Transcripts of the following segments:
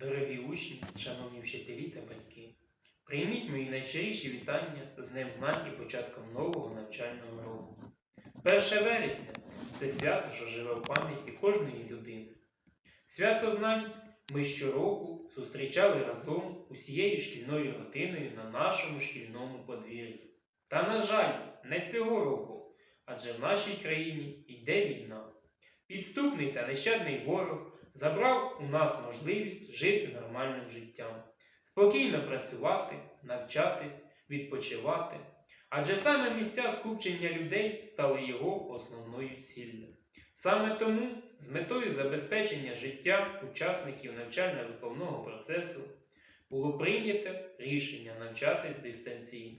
Дорогі учні, шановні вчителі та батьки, прийміть мої найщиріші вітання з Днем знань і початком нового навчального року. 1 вересня це свято, що живе в пам'яті кожної людини. Свято знань ми щороку зустрічали разом усією шкільною родиною на нашому шкільному подвір'ї. Та, на жаль, не цього року, адже в нашій країні йде війна. Підступний та нещадний ворог забрав у нас можливість жити нормальним життям, спокійно працювати, навчатись, відпочивати. Адже саме місця скупчення людей стали його основною ціллю. Саме тому, з метою забезпечення життя учасників навчально-виховного процесу, було прийнято рішення навчатись дистанційно.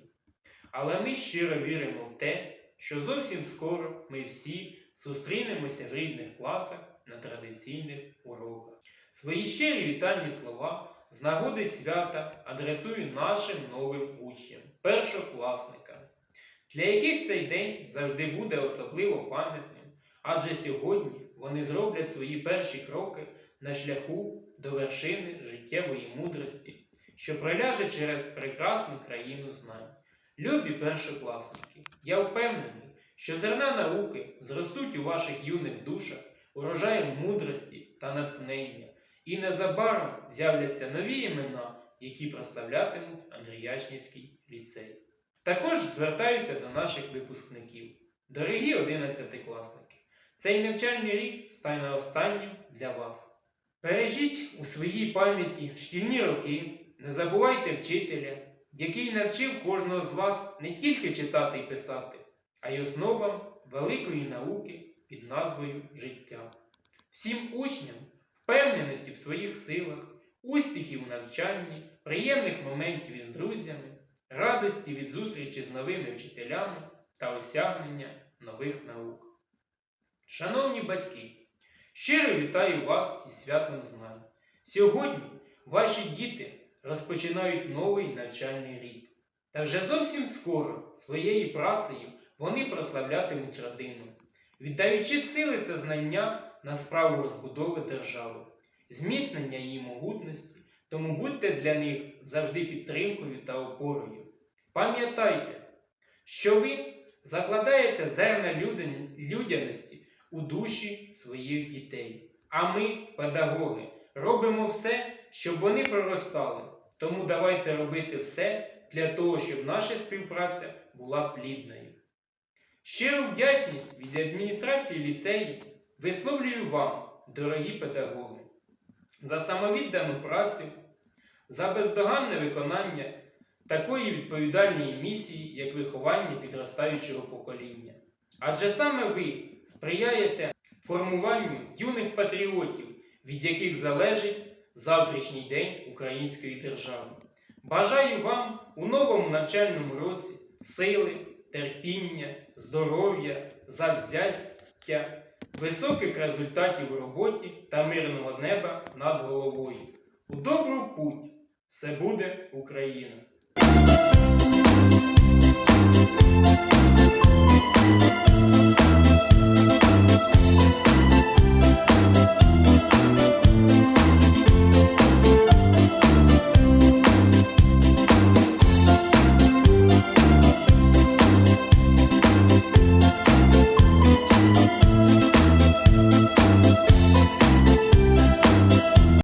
Але ми щиро віримо в те, що зовсім скоро ми всі зустрінемося в рідних класах на традиційних уроках. Свої щирі вітальні слова з нагоди свята адресую нашим новим учням, першокласникам, для яких цей день завжди буде особливо пам'ятним, адже сьогодні вони зроблять свої перші кроки на шляху до вершини життєвої мудрості, що проляже через прекрасну країну знань. Любі першокласники, я впевнений, що зерна науки зростуть у ваших юних душах урожаєм мудрості та натхнення, і незабаром з'являться нові імена, які прославлятимуть Андріячнівський ліцей. Також звертаюся до наших випускників. Дорогі одинадцятикласники, цей навчальний рік стане останнім для вас. Бережіть у своїй пам'яті шкільні роки, не забувайте вчителя, який навчив кожного з вас не тільки читати і писати, а й основам великої науки під назвою життя. Всім учням впевненості в своїх силах, успіхів у навчанні, приємних моментів із друзями, радості від зустрічі з новими вчителями та осягнення нових наук. Шановні батьки, щиро вітаю вас із святом знань. Сьогодні ваші діти розпочинають новий навчальний рік. Та вже зовсім скоро своєю працею вони прославлятимуть родину, віддаючи сили та знання на справу розбудови держави, зміцнення її могутності, тому будьте для них завжди підтримкою та опорою. Пам'ятайте, що ви закладаєте зерна людяності у душі своїх дітей. А ми, педагоги, робимо все, щоб вони проростали. Тому давайте робити все для того, щоб наша співпраця була плідною. Щиру вдячність від адміністрації ліцею висловлюю вам, дорогі педагоги, за самовіддану працю, за бездоганне виконання такої відповідальної місії, як виховання підростаючого покоління. Адже саме ви сприяєте формуванню юних патріотів, від яких залежить завтрашній день української держави. Бажаю вам у новому навчальному році сили, терпіння, здоров'я, завзяття, високих результатів у роботі та мирного неба над головою. У добру путь! Все буде Україна!